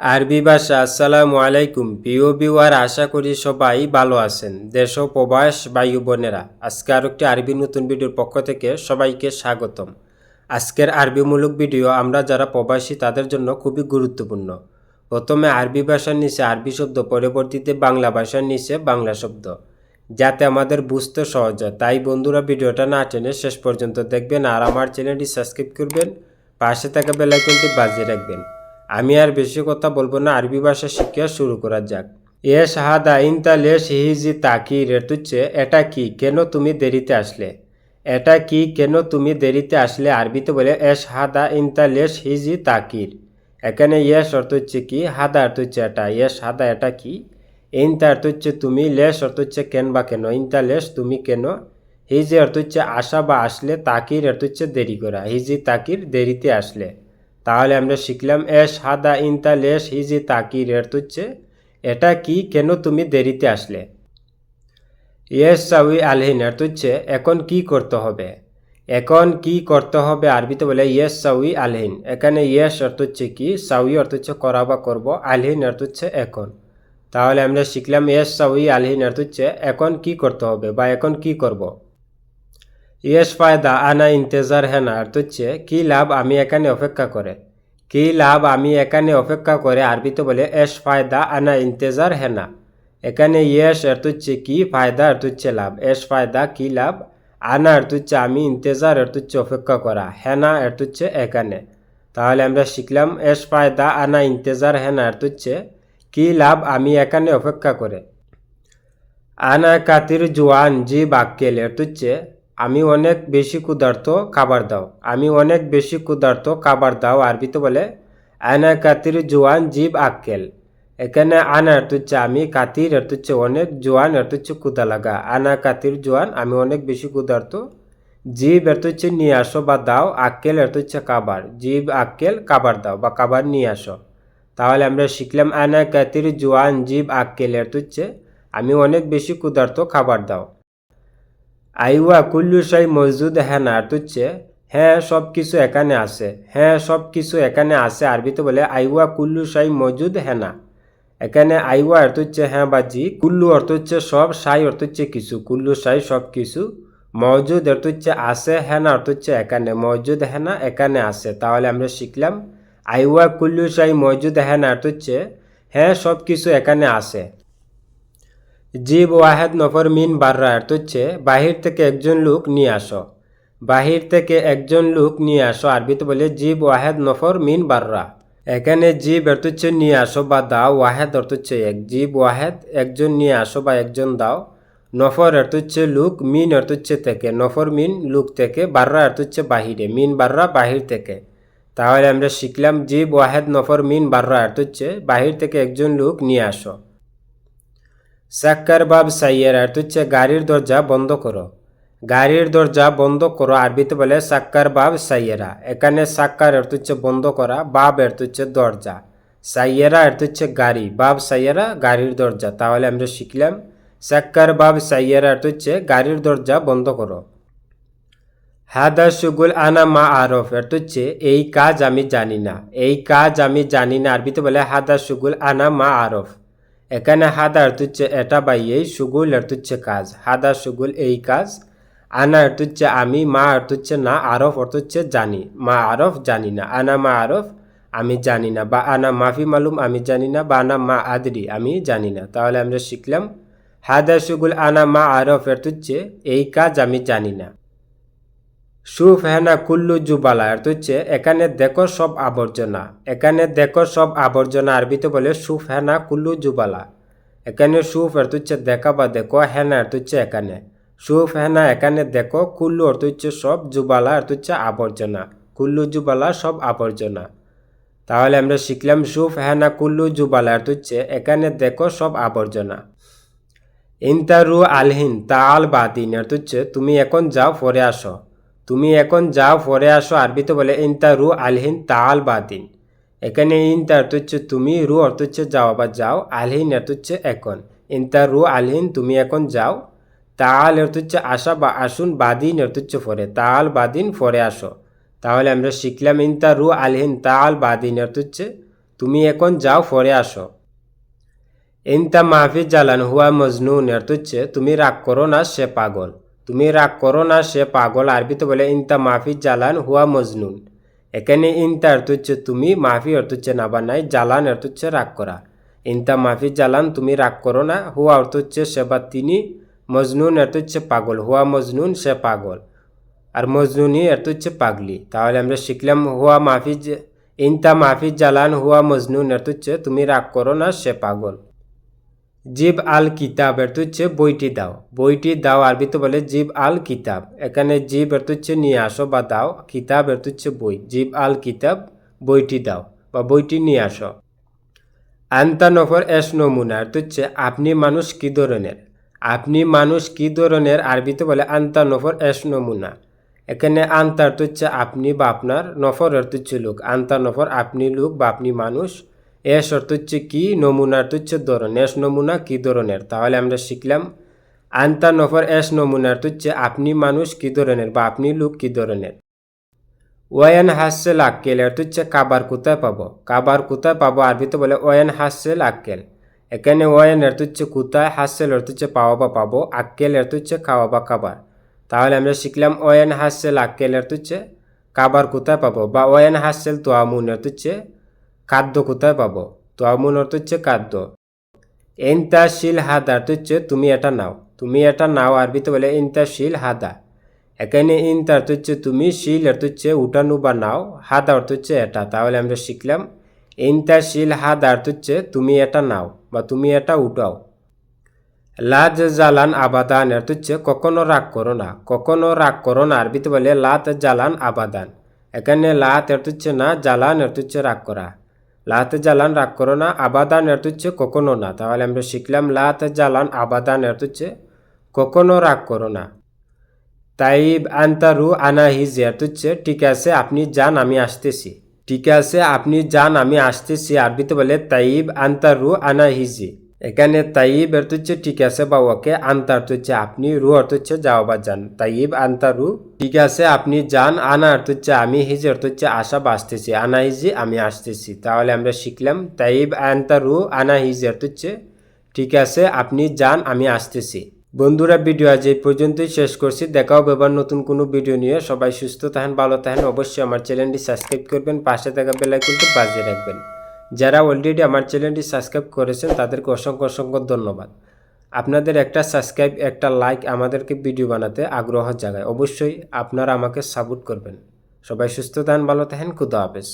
আরবি ভাষা, আসসালামু আলাইকুম। প্রিয় বিওয়ার আশা করি সবাই ভালো আছেন। দেশ ও প্রবাস বায়ু বোনেরা, আজকে আরও একটি আরবি নতুন ভিডিওর পক্ষ থেকে সবাইকে স্বাগতম। আজকের আরবিমূলক ভিডিও আমরা যারা প্রবাসী, তাদের জন্য খুবই গুরুত্বপূর্ণ। প্রথমে আরবি ভাষার নিচে আরবি শব্দ, পরবর্তীতে বাংলা ভাষার নিচে বাংলা শব্দ। যাতে আমাদের বুঝতে সহজ হয়। তাই বন্ধুরা, ভিডিওটা না টেনে শেষ পর্যন্ত দেখবেন আর আমার চ্যানেলটি সাবস্ক্রাইব করবেন। পাশে থাকা বেলাইকনটি বাজিয়ে রাখবেন। আমি আর বেশি কথা বলব না, আরবি ভাষা শিক্ষা শুরু করা যাক। এ শাহাদা ইনতা লেশ হিজি তাকি রেতুচ্ছে এটা কি? কেন তুমি দেরিতে আসলে? এটা কি? কেন তুমি দেরিতে আসলে? আরবিতে বলে, এ শাহাদা ইনতা লেশ হিজি তাকির। এখানে ইয়েস অর্থ হচ্ছে কি? হাদা অর্থ হচ্ছে এটা। ইয়েস হাদা এটা কি? ইনতা অর্থ হচ্ছে তুমি লেশ অর্থ হচ্ছে কেন বা কেন? ইনতা লেস তুমি কেন? হিজি অর্থ হচ্ছে আসা বা আসলে, তাকির অর্থ হচ্ছে দেরি করা। হিজি তাকির দেরিতে আসলে। তাহলে আমরা শিখলাম এস হাদা ইনতা লেশ হিজি তাকির অর্থ হচ্ছে এটা কি কেন তুমি দেরিতে আসলে? ইয়েস সাউই আলহিন অর্থ হচ্ছে এখন কি করতে হবে? এখন কি করতে হবে আরবিতে বলে ইয়েস সাউই আলহিন। এখানে ইয়েস অর্থ হচ্ছে কি? সাউই অর্থ হচ্ছে করা বা করব, আলহিন অর্থ হচ্ছে এখন। তাহলে আমরা শিখলাম ইয়েস সাউই আলহিন অর্থ হচ্ছে এখন কি করতে হবে বা এখন কি করব। ইয়েস ফায়দা, আনা ইন্তেজার হেনা অর্থ হচ্ছে, কি লাভ আমি এখানে অপেক্ষা করে? কি লাভ আমি এখানে অপেক্ষা করে? আরবিতে বলে, এস ফায়দা, আনা ইন্তেজার হেনা এখানে ইয়েস অর্থ হচ্ছে, কি ফায়দা অর্থ হচ্ছে লাভ। এস ফায়দা, কি লাভ? আনা অর্থ হচ্ছে, আমি ইন্তেজার অর্থ হচ্ছে, অপেক্ষা করা। হেনা অর্থ হচ্ছে, এখানে। তাহলে আমরা শিখলাম, এস ফায়দা, আনা ইন্তেজার হেনা অর্থ হচ্ছে, কি লাভ আমি এখানে অপেক্ষা করে? আনা কাতির জোয়ান জি বাক্যেল অর্থ হচ্ছে আমি অনেক বেশি ক্ষুধার্ত খাবার দাও। আমি অনেক বেশি ক্ষুধার্ত খাবার দাও আরবিতে বলে, আনা কাতির জোয়ান জীব আক্কেল। এখানে আনা হচ্ছে, আমি কাতির হচ্ছে, অনেক জোয়ান হচ্ছে ক্ষুদা লাগা। আনা কাতির জোয়ান, আমি অনেক বেশি ক্ষুধার্ত। জীব অর্থ হচ্ছে, নিয়ে আসো বা দাও। আক্কেল অর্থ হচ্ছে কাবার জীব আক্কেল কাবার দাও বা কাবার নিয়ে আসো। তাহলে আমরা শিখলাম, আনা কাতির জোয়ান জীব আক্কেল, অর্থ হচ্ছে, আমি অনেক বেশি ক্ষুধার্ত খাবার দাও। আইওয়া কুল্লু সাই মসজুদ হ্যাঁ না অর্থ হচ্ছে হ্যাঁ সব কিছু এখানে আছে। হ্যাঁ সব কিছু এখানে আছে। আরবিতে বলে আইওয়া কুল্লু সাই মজুদ হ্যাঁ না। এখানে আইওয়া অর্থ হচ্ছে হ্যাঁ বা জি। কুল্লু অর্থ হচ্ছে সব সাই অর্থ হচ্ছে কিছু। কুল্লু সাই সব কিছু। মজুদ অর্থ হচ্ছে আছে হ্যাঁ না অর্থ হচ্ছে এখানে। মজুদ হ্যাঁ না, এখানে আছে। তাহলে আমরা শিখলাম আইওয়া কুল্লু সাই মজুদ হ্যাঁ না অর্থ হচ্ছে হ্যাঁ সব কিছু এখানে আছে। জীব ওয়াহেদ নফর মিন বাররা অর্থ হচ্ছে বাহির থেকে একজন লোক নিয়ে আসো। বাহির থেকে একজন লোক নিয়ে আসো, আরবিতে বলে জীব ওয়াহেদ নফর মিন বাররা। এখানে জীব অর্থ হচ্ছে নিয়ে আসো বা দাও ওয়াহেদ অর্থ হচ্ছে এক, জীব ওয়াহেদ একজন নিয়ে আসো বা একজন দাও। নফর অর্থ হচ্ছে লুক মিন অর্থ হচ্ছে থেকে, নফর মিন লুক থেকে, বাররা অর্থ হচ্ছে বাহিরে, মিন বাররা বাহির থেকে। তাহলে আমরা শিখলাম জীব ওয়াহেদ নফর মিন বাররা অর্থ হচ্ছে বাহির থেকে একজন লোক নিয়ে আসো। সাক্কার বাব সাইয়ের অর্থ হচ্ছে গাড়ির দরজা বন্ধ করো। গাড়ির দরজা বন্ধ করো আরবিতে বলে সাক্কার বাব সাইয়েরা। এখানে সাক্কার অর্থ হচ্ছে বন্ধ করা, বাব অর্থ হচ্ছে দরজা। সাইয়েরা অর্থ হচ্ছে গাড়ি, বাব সাইয়েরা গাড়ির দরজা। তাহলে আমরা শিখলাম, সাক্কার বাব সাইয়েরা অর্থ হচ্ছে গাড়ির দরজা বন্ধ করো। হাদা সুগুল আনা মা আরফ অর্থ হচ্ছে এই কাজ আমি জানি না। এই কাজ আমি জানি না। আরবিতে বলে, হাদা সুগুল আনা মা আরফ। এখানে হাদা অর্থ হচ্ছে এটা বা এই সুগুল অর্থ হচ্ছে কাজ। হাদা সুগুল এই কাজ। আনা অর্থ হচ্ছে আমি মা অর্থ হচ্ছে না, আরফ অর্থ হচ্ছে জানি। মা আরফ জানি না। আনা, মা আরফ আমি জানি না। বা আনা, মাফি মালুম আমি জানি না। বা আনা, মা আদরি আমি জানি না। তাহলে আমরা শিখলাম হাদা সুগুল, আনা, মা আরফ অর্থ হচ্ছে এই কাজ আমি জানি না। সুফ হেনা কুল্লু জুবালা। অর্থ হচ্ছে, এখানে দেখো সব আবর্জনা। এখানে দেখো সব আবর্জনা আরবিতে বলে সুফ হেনা কুল্লু জুবালা। এখানে সুফ অর্থ হচ্ছে, দেখা বা দেখো। হেনা অর্থ হচ্ছে, এখানে। সুফ হেনা, এখানে দেখো। কুল্লু অর্থ হচ্ছে, সব জুবালা। অর্থ হচ্ছে, আবর্জনা। কুল্লু জুবালা, সব আবর্জনা। তাহলে আমরা শিখলাম, সুফ হেনা কুল্লু জুবালা অর্থ হচ্ছে, এখানে দেখো সব আবর্জনা। ইন্তারু আলহিন তাল বাদিন অর্থ হচ্ছে, তুমি এখন যাও, পরে আসো। তুমি এখন যাও পরে আসো, আরবিতে বলে, ইনতা রু আলহিন তাল বাদিন। এখানে ইনতা অর্থ হচ্ছে তুমি, রু অর্থ হচ্ছে যাও বা যাও, আলহিন অর্থ হচ্ছে এখন। ইনতা রু আলহিন, তুমি এখন যাও। তাল অর্থ হচ্ছে আসা বা আসুন, বাদিন অর্থ হচ্ছে পরে তাল বাদিন পরে আসো। তাহলে আমরা শিখলাম ইনতা রু আলহিন তাল বাদিন অর্থ হচ্ছে, তুমি এখন যাও পরে আসো। ইনতা মাহফিজ জালান হুয়া মজনুন এর হচ্ছে, তুমি রাগ করো না, সে পাগল। তুমি রাগ করো না, সে পাগল আরবিতে বলে, ইনতা মাহফিজ জালান হুয়া মজনুন। এখানে ইনতা অর্থ হচ্ছে তুমি মাহফি অর্থ হচ্ছে না বানাই জালান অর্থ হচ্ছে রাগ করা ইনতা মাহফিজ জালান, তুমি রাগ করো না হুয়া অর্থ হচ্ছে সে বা তিনি, মজনুন অর্থ হচ্ছে পাগল হুয়া মজনুন, সে পাগল। আর মজনুনি এত হচ্ছে পাগলি। তাহলে আমরা শিখলাম হুয়া মাহফিজ ইনতা মাহফিজ জালান হুয়া মজনুন এত হচ্ছে তুমি রাগ করো না, সে পাগল। জিব আল কিতাব এর হচ্ছে বইটি দাও। বইটি দাও আরবিতে বলে জিব আল কিতাব। এখানে জিব এর হচ্ছে নিয়ে আসো বা দাও, কিতাব এর হচ্ছে বই। জিব আল কিতাব, বইটি দাও বা বইটি নিয়ে আসো। আন্তা নফর এস নমুনা, এর হচ্ছে আপনি মানুষ কি ধরনের? আপনি মানুষ কি ধরনের? আরবিতে বলে আন্তা নফর এস নমুনা। এখানে আন্তার হচ্ছে আপনি বা আপনার নফর অর্থ হচ্ছে লোক। আন্তা নফর আপনি লোক বা আপনি মানুষ। এস অর্থ হচ্ছে কি? নমুনার হচ্ছে ধরন। এস নমুনা কি ধরনের? তাহলে আমরা শিখলাম, আন্তা নফর এস নমুনার তো হচ্ছে আপনি মানুষ কি ধরনের বা আপনি লোক কি ধরনের? ওয়ান হাসেল আক্কেল, এর তো হচ্ছে কাবার কোথায় পাবো? কাবার কোথায় পাবো? আরবিতে বলে ওয়ান হাসেল আক্কেল। এখানে ওয়ানের তো হচ্ছে কোথায়, হাসেল অর্থ হচ্ছে পাওয়া বা পাবো, আক্কেল এর তো হচ্ছে খাওয়া বা কাবার তাহলে আমরা শিখলাম ওয়েন হাসেল আক্কেলের তুচ্ছে কাবার কোথায় পাবো বা ওয়েন হাসেল তোয়ামুনের তুচ্ছে খাদ্য কোথায় পাবো? তোয়ামুন অর্থ হচ্ছে খাদ্য। এনতা শিল হাদার হচ্ছে তুমি এটা নাও। তুমি এটা নাও, আরবিতে বলে ইনতা শিল হাদা। এখানে ইনতা অর্থ হচ্ছে তুমি, শিল অর্থ হচ্ছে উঠানো বা নাও। হাদা অর্থ হচ্ছে এটা। তাহলে আমরা শিখলাম ইনতা শিল হাদা অর্থ হচ্ছে তুমি এটা নাও বা তুমি এটা উঠাও। লাজ জালান আবাদান এর হচ্ছে কখনো রাগ করো না। কখনো রাগ করো না, আরবিতে বলে লাত জালান আবাদান। এখানে লাত এর হচ্ছে না, জালান এর হচ্ছে রাগ করা। লাত জ্বালান রাগ করো না, আবাদান এর কখনো না। তাহলে আমরা শিখলাম লাত জ্বালান আবাদা এর কখনো রাগ করো না। তাইব আন্তারু আনা হিজ এর হচ্ছে ঠিক আছে, আপনি যান, আমি আসতেছি। ঠিক আছে, আপনি যান, আমি আসতেছি। আরবিতে বলে তাইব আন্তারু আনা হিজি এখানে তাইব এর হচ্ছে ঠিক আছে বা ওকে আন্তা অর্থ হচ্ছে আপনি রু অর্থ হচ্ছে যাও বা যান। তাইব আন্তা রু ঠিক আছে, আপনি যান আনা অর্থ হচ্ছে আমি হিজি অর্থ হচ্ছে আসা বা আসতেছি আনা হিজি আমি আসতেছি। তাহলে আমরা শিখলাম তাইব আন্তা রু আনা হিজি অর্থ হচ্ছে ঠিক আছে, আপনি যান, আমি আসতেছি। বন্ধুরা, ভিডিও আজ এই পর্যন্তই শেষ করছি। দেখাও এবার নতুন কোনো ভিডিও নিয়ে। সবাই সুস্থ থাকেন, ভালো থাকেন। অবশ্যই আমার চ্যানেলটি সাবস্ক্রাইব করবেন, পাশে থাকা বেলাইকনটি বাজিয়ে রাখবেন। যারা অলরেডি আমার চ্যানেলটি সাবস্ক্রাইব করেছেন, তাদেরকে অসংখ্য অসংখ্য ধন্যবাদ। আপনাদের একটা সাবস্ক্রাইব একটা লাইক আমাদেরকে ভিডিও বানাতে আগ্রহ জাগায়। অবশ্যই আপনারা আমাকে সাপোর্ট করবেন। সবাই সুস্থ থাকেন, ভালো থাকেন, খুদা হাফেজ।